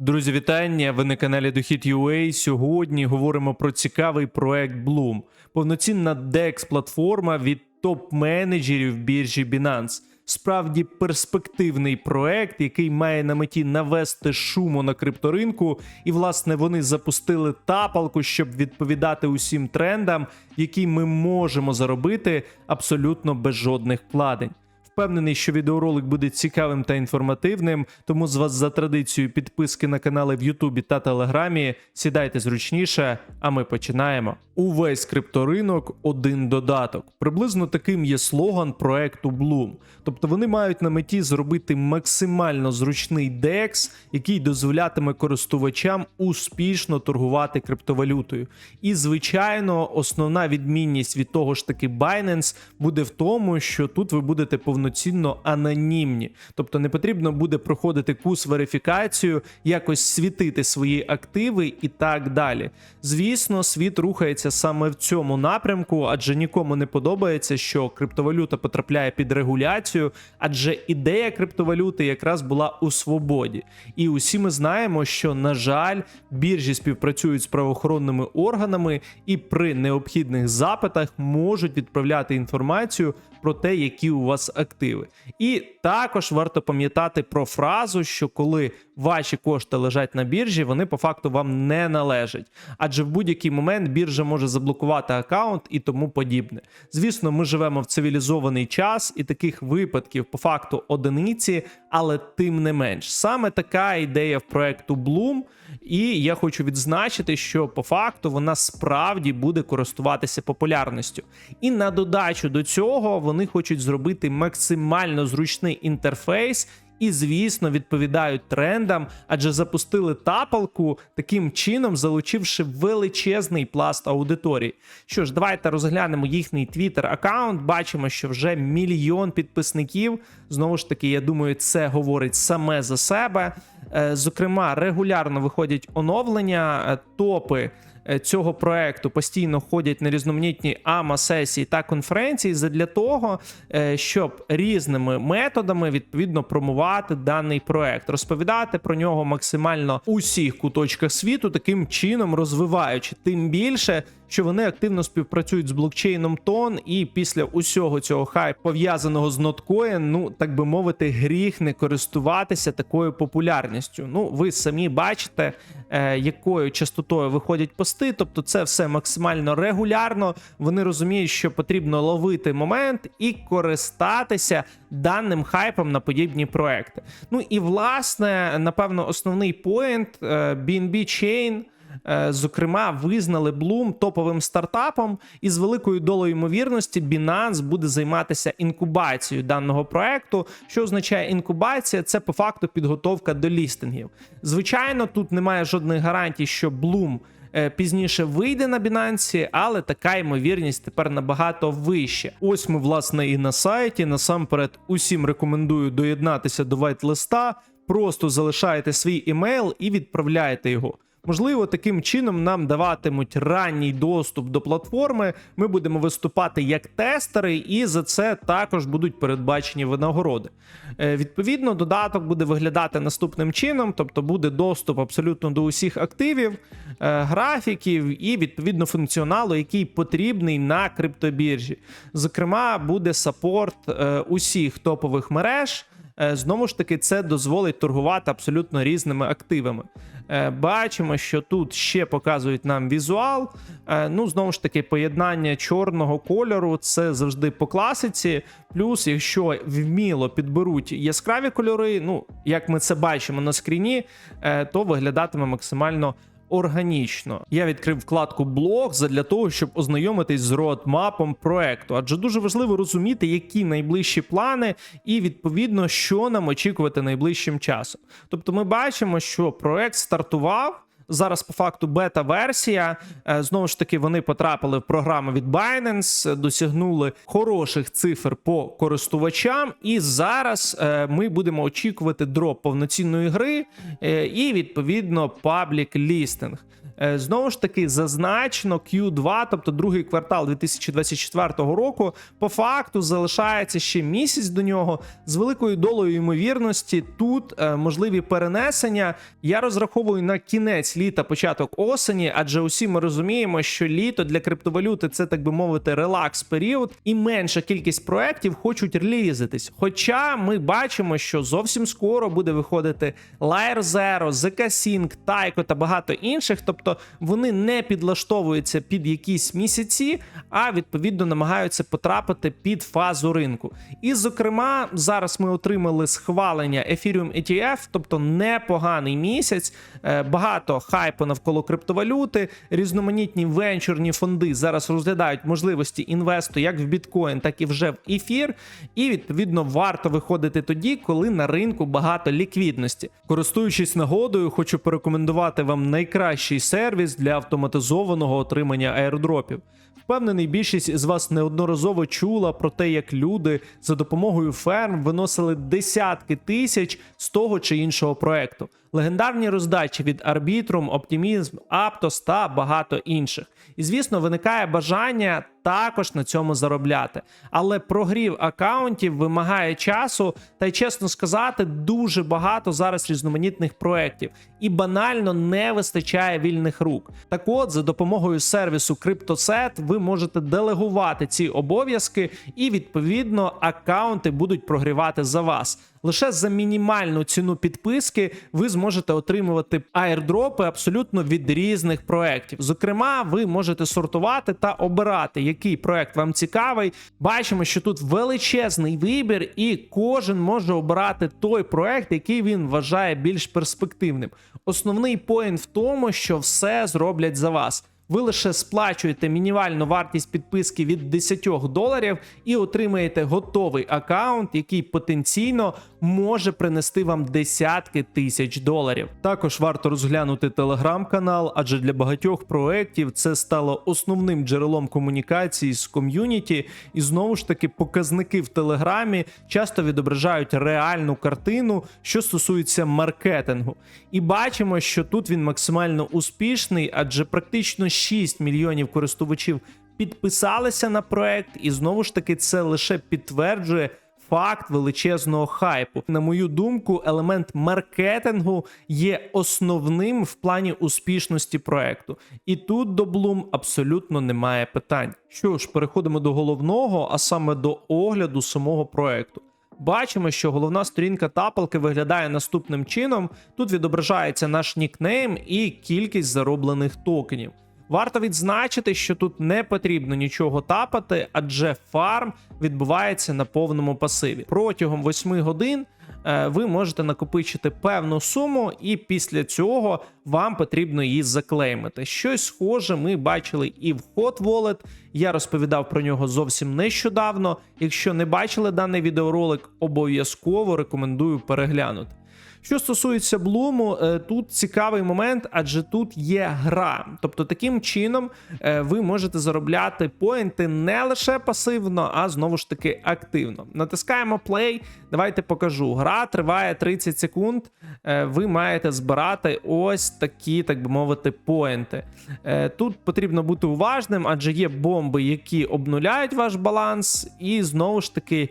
Друзі, вітання! Ви на каналі Дохід.ua. Сьогодні говоримо про цікавий проект Bloom. Повноцінна DEX платформа від топ-менеджерів біржі Binance. Справді перспективний проект, який має на меті навести шуму на крипторинку, і власне вони запустили тапалку, щоб відповідати усім трендам, які ми можемо заробити абсолютно без жодних вкладень. Впевнений, що відеоролик буде цікавим та інформативним, тому з вас за традицією підписки на канали в Ютубі та Телеграмі. Сідайте зручніше, а ми починаємо. Увесь крипторинок один додаток. Приблизно таким є слоган проекту Bloom. Тобто вони мають на меті зробити максимально зручний DEX, який дозволятиме користувачам успішно торгувати криптовалютою. І звичайно, основна відмінність від того ж таки Binance буде в тому, що тут ви будете повноцінно анонімні, тобто не потрібно буде проходити курс верифікацію, якось світити свої активи і так далі. Звісно, світ рухається саме в цьому напрямку, адже нікому не подобається, що криптовалюта потрапляє під регуляцію, адже ідея криптовалюти якраз була у свободі. І усі ми знаємо, що на жаль, біржі співпрацюють з правоохоронними органами і при необхідних запитах можуть відправляти інформацію про те, які у вас активи. І також варто пам'ятати про фразу, що коли ваші кошти лежать на біржі, вони по факту вам не належать, адже в будь-який момент біржа може заблокувати аккаунт і тому подібне. Звісно, ми живемо в цивілізований час, і таких випадків по факту одиниці, але тим не менш, саме така ідея в проекту Bloom. І я хочу відзначити, що по факту вона справді буде користуватися популярністю. І на додачу до цього вони хочуть зробити максимально зручний інтерфейс. І, звісно, відповідають трендам, адже запустили тапалку таким чином, залучивши величезний пласт аудиторії. Що ж, давайте розглянемо їхній твіттер аккаунт. Бачимо, що вже мільйон підписників. Знову ж таки, я думаю, це говорить саме за себе. Е, Зокрема, регулярно виходять оновлення, е, топи цього проекту постійно ходять на різноманітні АМА-сесії та конференції задля того, е, щоб різними методами відповідно промувати даний проект, розповідати про нього максимально усіх куточках світу, таким чином розвиваючи, тим більше. Що вони активно співпрацюють з блокчейном Тон, і після усього цього хайпу пов'язаного з Notcoin, ну так би мовити, гріх не користуватися такою популярністю. Ну, ви самі бачите, е, якою частотою виходять пости. Тобто, це все максимально регулярно. Вони розуміють, що потрібно ловити момент і користатися даним хайпом на подібні проекти. Ну і власне, напевно, основний поінт е, BNB Chain – Е, Зокрема, визнали Bloom топовим стартапом, і з великою долею ймовірності Binance буде займатися інкубацією даного проекту. Що означає інкубація? Це по факту підготовка до лістингів. Звичайно, тут немає жодних гарантій, що Bloom е, Пізніше вийде на Binance, але така ймовірність тепер набагато вища. Ось ми, власне, і на сайті. Насамперед, усім рекомендую доєднатися до вайт-листа. Просто залишаєте свій емейл і відправляєте його. Можливо, таким чином нам даватимуть ранній доступ до платформи. Ми будемо виступати як тестери, і за це також будуть передбачені винагороди. Е, Відповідно, додаток буде виглядати наступним чином: тобто буде доступ абсолютно до усіх активів, е, графіків і відповідно функціоналу, який потрібний на криптобіржі. Зокрема, буде сапорт е, усіх топових мереж. Е, Знову ж таки, це дозволить торгувати абсолютно різними активами. Е, Бачимо, що тут ще показують нам візуал. Е, Ну, знову ж таки, поєднання чорного кольору це завжди по класиці. Плюс, якщо вміло підберуть яскраві кольори, ну як ми це бачимо на скріні, то виглядатиме максимально органічно. Я відкрив вкладку блог для того, щоб ознайомитись з родмапом проекту, адже дуже важливо розуміти, які найближчі плани, і відповідно, що нам очікувати найближчим часом. Тобто, ми бачимо, що проект стартував. Зараз по факту бета-версія. Е, Знову ж таки, вони потрапили в програму від Binance, досягнули хороших цифр по користувачам. І зараз е, ми будемо очікувати дроп повноцінної гри е, і відповідно паблік лістинг. Е, Знову ж таки, зазначено Q2, тобто другий квартал 2024 року, по факту залишається ще місяць до нього. З великою долею ймовірності тут е, можливі перенесення. Я розраховую на кінець літа, початок осені, адже усі ми розуміємо, що літо для криптовалюти це так би мовити релакс період, і менша кількість проєктів хочуть релізитись. Хоча ми бачимо, що зовсім скоро буде виходити Layer Zero, ZK Sync, Taiko та багато інших. Тобто вони не підлаштовуються під якісь місяці, а відповідно намагаються потрапити під фазу ринку. І, зокрема, зараз ми отримали схвалення Ethereum ETF, тобто непоганий місяць, багато хайпу навколо криптовалюти, різноманітні венчурні фонди зараз розглядають можливості інвесту як в біткоін, так і вже в ефір. І відповідно варто виходити тоді, коли на ринку багато ліквідності. Користуючись нагодою, хочу порекомендувати вам найкращий сервіс для автоматизованого отримання аірдропів. Впевнений, більшість з вас неодноразово чула про те, як люди за допомогою ферм виносили десятки тисяч з того чи іншого проекту. Легендарні роздачі від Arbitrum, Optimism, Aptos та багато інших. І звісно, виникає бажання також на цьому заробляти. Але прогрів акаунтів вимагає часу, та й чесно сказати, дуже багато зараз різноманітних проєктів, і банально не вистачає вільних рук. Так от, за допомогою сервісу CryptoSet ви можете делегувати ці обов'язки, і відповідно акаунти будуть прогрівати за вас. Лише за мінімальну ціну підписки ви зможете отримувати аірдропи абсолютно від різних проєктів. Зокрема, ви можете сортувати та обирати, який проект вам цікавий. Бачимо, що тут величезний вибір, і кожен може обирати той проект, який він вважає більш перспективним. Основний поінт в тому, що все зроблять за вас. Ви лише сплачуєте мінімальну вартість підписки від 10 доларів і отримаєте готовий аккаунт, який потенційно може принести вам десятки тисяч доларів. Також варто розглянути телеграм-канал, адже для багатьох проєктів це стало основним джерелом комунікації з ком'юніті. І знову ж таки, показники в телеграмі часто відображають реальну картину, що стосується маркетингу. І бачимо, що тут він максимально успішний, адже практично 6 мільйонів користувачів підписалися на проект, і знову ж таки це лише підтверджує. Факт величезного хайпу. На мою думку, елемент маркетингу є основним в плані успішності проекту. І тут до Bloom абсолютно немає питань. Що ж, переходимо до головного, а саме до огляду самого проекту. Бачимо, що головна сторінка тапалки виглядає наступним чином: тут відображається наш нікнейм і кількість зароблених токенів. Варто відзначити, що тут не потрібно нічого тапати, адже фарм відбувається на повному пасиві. Протягом 8 годин е, ви можете накопичити певну суму, і після цього вам потрібно її заклеймити. Щось схоже ми бачили і в Hot Wallet. Я розповідав про нього зовсім нещодавно. Якщо не бачили даний відеоролик, обов'язково рекомендую переглянути. Що стосується Блуму, е, тут цікавий момент, адже тут є гра. Тобто, таким чином е, ви можете заробляти поінти не лише пасивно, а знову ж таки активно. Натискаємо play. Давайте покажу. Гра триває 30 секунд. Е, Ви маєте збирати ось такі, так би мовити, поінти. Тут потрібно бути уважним, адже є бомби, які обнуляють ваш баланс, і знову ж таки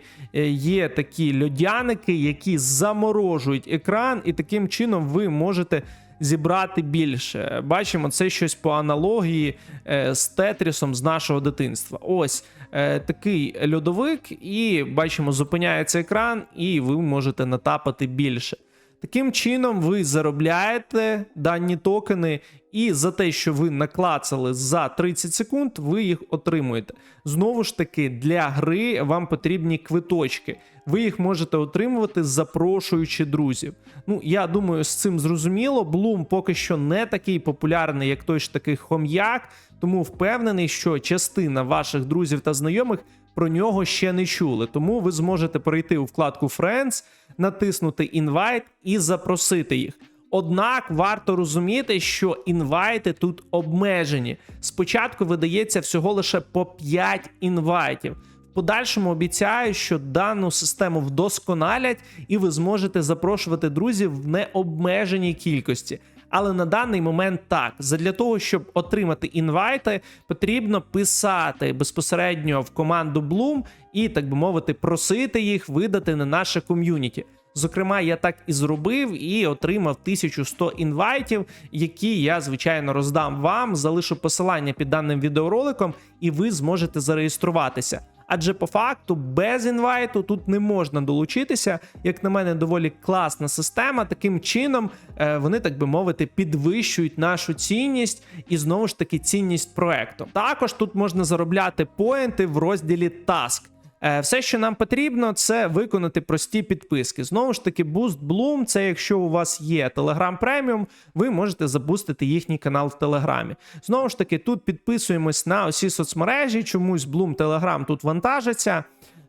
є такі льодяники, які заморожують екран, і таким чином ви можете. Зібрати більше. Бачимо, це щось по аналогії е, з Тетрісом з нашого дитинства. Ось е, такий льодовик, і бачимо, зупиняється екран, і ви можете натапати більше. Таким чином, ви заробляєте дані токени, і за те, що ви наклацали за 30 секунд, ви їх отримуєте. Знову ж таки, для гри вам потрібні квиточки. Ви їх можете отримувати, запрошуючи друзів. Ну, я думаю, з цим зрозуміло. Bloom поки що не такий популярний, як той ж такий хом'як, тому впевнений, що частина ваших друзів та знайомих про нього ще не чули. Тому ви зможете перейти у вкладку Friends, натиснути інвайт і запросити їх. Однак варто розуміти, що інвайти тут обмежені. Спочатку видається всього лише по 5 інвайтів. В подальшому обіцяю, що дану систему вдосконалять, і ви зможете запрошувати друзів в необмеженій кількості. Але на даний момент так. Задля того, щоб отримати інвайти, потрібно писати безпосередньо в команду Bloom і, так би мовити, просити їх видати на наше ком'юніті. Зокрема, я так і зробив і отримав 1100 інвайтів, які я звичайно роздам вам. Залишу посилання під даним відеороликом, і ви зможете зареєструватися. Адже по факту без інвайту тут не можна долучитися. Як на мене, доволі класна система. Таким чином е, вони, так би мовити, підвищують нашу цінність і знову ж таки цінність проекту. Також тут можна заробляти поінти в розділі Task. Е, Все, що нам потрібно, це виконати прості підписки. Знову ж таки, Boost Bloom, це якщо у вас є Telegram Premium, ви можете забустити їхній канал в Телеграмі. Знову ж таки, тут підписуємось на усі соцмережі. Чомусь Bloom Telegram тут вантажиться.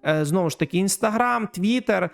Е, Знову ж таки, Інстаграм, Твіттер,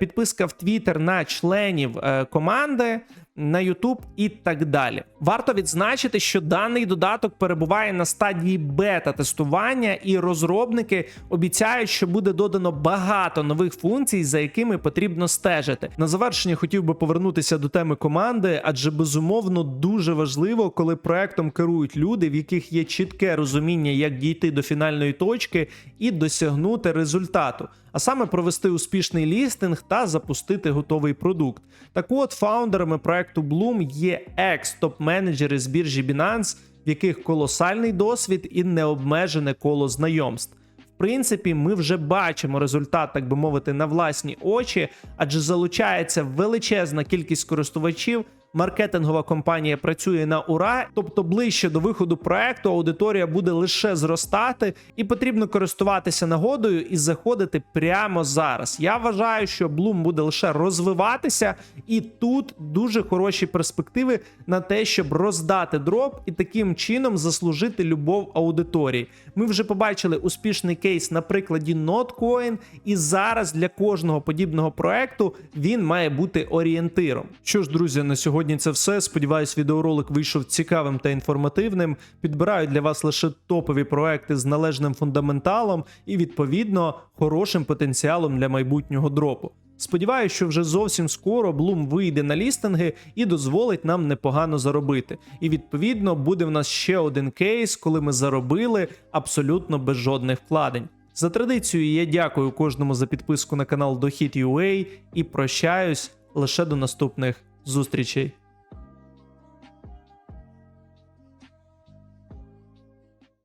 підписка в Твіттер на членів е, команди, на YouTube і так далі. Варто відзначити, що даний додаток перебуває на стадії бета-тестування, і розробники обіцяють, що буде додано багато нових функцій, за якими потрібно стежити. На завершення хотів би повернутися до теми команди, адже безумовно дуже важливо, коли проектом керують люди, в яких є чітке розуміння, як дійти до фінальної точки і досягнути результату. А саме провести успішний лістинг та запустити готовий продукт. Так от, фаундерами проекту Bloom є екс-топ-менеджери з біржі Binance, в яких колосальний досвід і необмежене коло знайомств. В принципі, ми вже бачимо результат, так би мовити, на власні очі, адже залучається величезна кількість користувачів. Маркетингова компанія працює на ура, тобто ближче до виходу проекту аудиторія буде лише зростати, і потрібно користуватися нагодою і заходити прямо зараз. Я вважаю, що Bloom буде лише розвиватися, і тут дуже хороші перспективи на те, щоб роздати дроп і таким чином заслужити любов аудиторії. Ми вже побачили успішний кейс на прикладі NotCoin, і зараз для кожного подібного проекту він має бути орієнтиром. Що ж, друзі, на сьогодні це все. Сподіваюсь, відеоролик вийшов цікавим та інформативним. Підбираю для вас лише топові проекти з належним фундаменталом і відповідно хорошим потенціалом для майбутнього дропу. Сподіваюсь, що вже зовсім скоро Bloom вийде на лістинги і дозволить нам непогано заробити. І відповідно буде в нас ще один кейс, коли ми заробили абсолютно без жодних вкладень. За традицією, я дякую кожному за підписку на канал Дохід.ua і прощаюсь лише до наступних зустрічей.